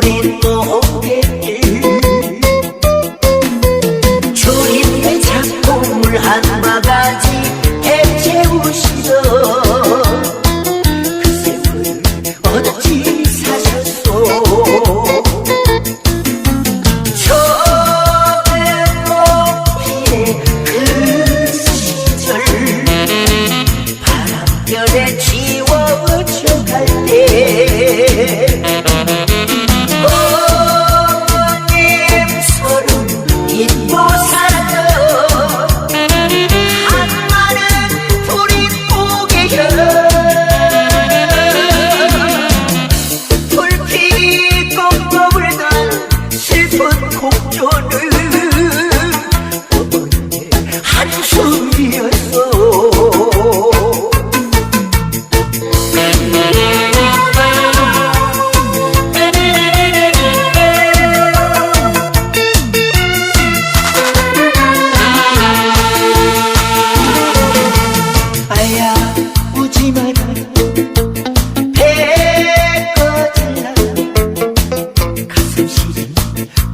bonito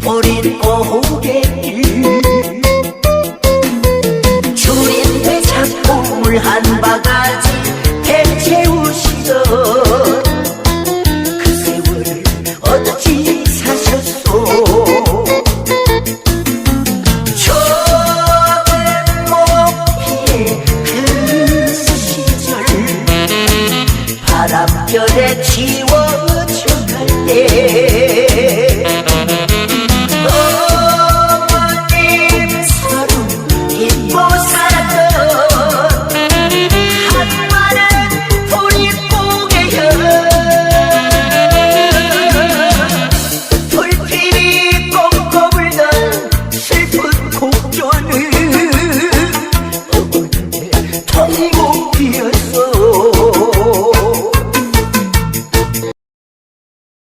어린 오후에 주린 대창고 물한 바가지 대채우시던 그 세월을 어찌 사셨소? 저는 목피의 그 시절 바람결에 지워져갈 때 feel